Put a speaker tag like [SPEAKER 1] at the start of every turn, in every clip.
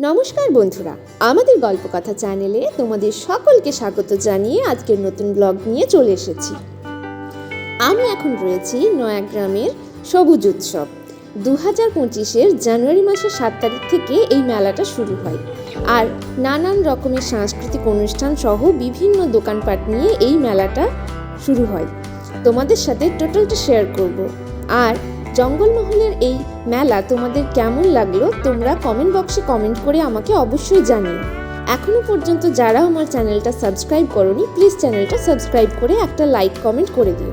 [SPEAKER 1] নমস্কার বন্ধুরা, আমাদের গল্পকথা চ্যানেলে তোমাদের সকলকে স্বাগত জানিয়ে আজকের নতুন ব্লগ নিয়ে চলে এসেছি। আমি এখন রয়েছি নয়াগ্রামের সবুজ উৎসব। দু হাজার পঁচিশের জানুয়ারি মাসের সাত তারিখ থেকে এই মেলাটা শুরু হয়। আর নানান রকমের সাংস্কৃতিক অনুষ্ঠান সহ বিভিন্ন দোকানপাট নিয়ে এই মেলাটা শুরু হয়। তোমাদের সাথে টোটালটা শেয়ার করব। আর জঙ্গলমহলের এই মেলা তোমাদের কেমন লাগল তোমরা কমেন্ট বক্সে কমেন্ট করে আমাকে অবশ্যই জানিও। এখনও পর্যন্ত যারা আমার চ্যানেলটা সাবস্ক্রাইব করনি প্লিজ চ্যানেলটা সাবস্ক্রাইব করে একটা লাইক কমেন্ট করে দিও।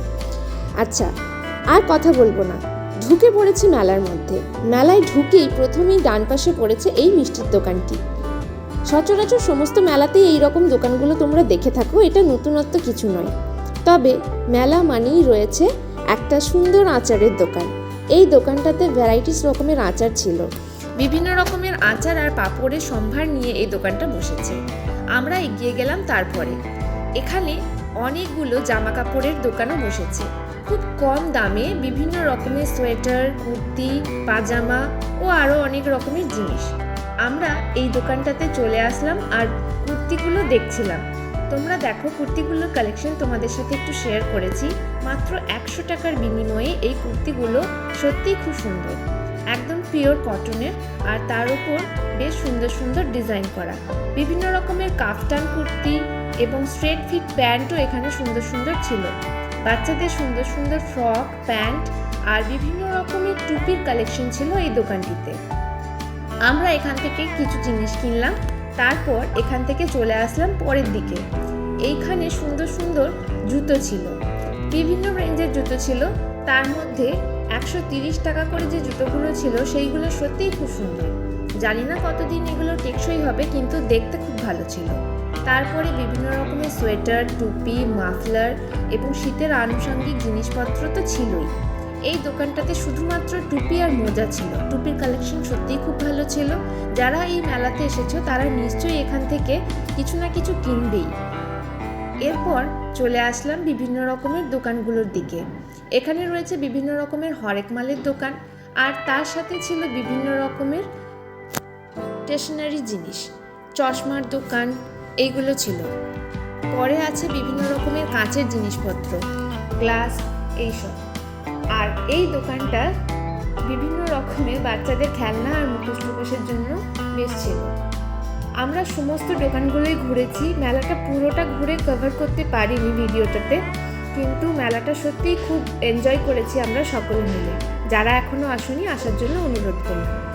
[SPEAKER 1] আচ্ছা আর কথা বলব না। ঢুকে পড়েছি মেলার মধ্যে। মেলায় ঢুকেই প্রথমেই ডান পাশে পড়েছে এই মিষ্টির দোকানটি। সচরাচর সমস্ত মেলাতেই এই রকম দোকানগুলো তোমরা দেখে থাকো, এটা নতুনত্ব কিছু নয়। তবে মেলা মানেই রয়েছে একটা সুন্দর আচারের দোকান। এই দোকানটাতে ভ্যারাইটিস রকমের আচার ছিল। বিভিন্ন রকমের আচার আর পাঁপড়ের সম্ভার নিয়ে এই দোকানটা বসেছে। আমরা এগিয়ে গেলাম তারপরে। এখানে অনেকগুলো জামা কাপড়ের দোকানও বসেছে। খুব কম দামে বিভিন্ন রকমের সোয়েটার, কুর্তি, পাজামা ও আরও অনেক রকমের জিনিস। আমরা এই দোকানটাতে চলে আসলাম আর কুর্তিগুলো দেখছিলাম। তোমরা দেখো কুর্তিগুলোর কালেকশন তোমাদের সাথে একটু শেয়ার করেছি। মাত্র একশো টাকার বিনিময়ে এই কুর্তিগুলো সত্যিই খুব সুন্দর। একদম পিওর কটনের আর তার উপর বেশ সুন্দর সুন্দর ডিজাইন করা। বিভিন্ন রকমের কাফটান কুর্তি এবং স্ট্রেট ফিট প্যান্টও এখানে সুন্দর সুন্দর ছিল। বাচ্চাদের সুন্দর সুন্দর ফ্রক প্যান্ট আর বিভিন্ন রকমের টুপির কালেকশন ছিল এই দোকানটিতে। আমরা এখান থেকে কিছু জিনিস কিনলাম। তারপর এখান থেকে চলে আসলাম পরের দিকে। এইখানে সুন্দর সুন্দর জুতো ছিল। বিভিন্ন রেঞ্জের জুতো ছিল। তার মধ্যে একশো তিরিশ টাকা করে যে জুতোগুলো ছিল, সেইগুলো সত্যিই খুব সুন্দর। জানি না কতদিন এগুলো টেকসই হবে, কিন্তু দেখতে খুব ভালো ছিল। তারপরে বিভিন্ন রকমের সোয়েটার, টুপি, মাফলার এবং শীতের আনুষঙ্গিক জিনিসপত্র তো ছিলই। এই দোকানটাতে শুধুমাত্র টুপি আর মোজা ছিল। টুপির কালেকশন সত্যিই খুব ভালো ছিল। যারা এই মেলাতে এসেছ, তারা নিশ্চয়ই এখান থেকে কিছু না কিছু কিনবেই। এরপর চলে আসলাম বিভিন্ন রকমের দোকানগুলোর দিকে। এখানে রয়েছে বিভিন্ন রকমের হরেক মালের দোকান, আর তার সাথে ছিল বিভিন্ন রকমের স্টেশনারি জিনিস। চশমার দোকান, এইগুলো ছিল। পরে আছে বিভিন্ন রকমের কাঁচের জিনিসপত্র গ্লাস এইসব। আর এই দোকানটা বিভিন্ন রকমের বাচ্চাদের খেলনা আর মুখোশ টুকোশের জন্য বেশ। ছিল আমরা সমস্ত দোকানগুলোই ঘুরেছি। মেলাটা পুরোটা ঘুরে কভার করতে পারিনি ভিডিওটাতে। কিন্তু মেলাটা সত্যিই খুব এনজয় করেছি আমরা সকলে মিলে। যারা এখনও আসুনি, আসার জন্য অনুরোধ করলাম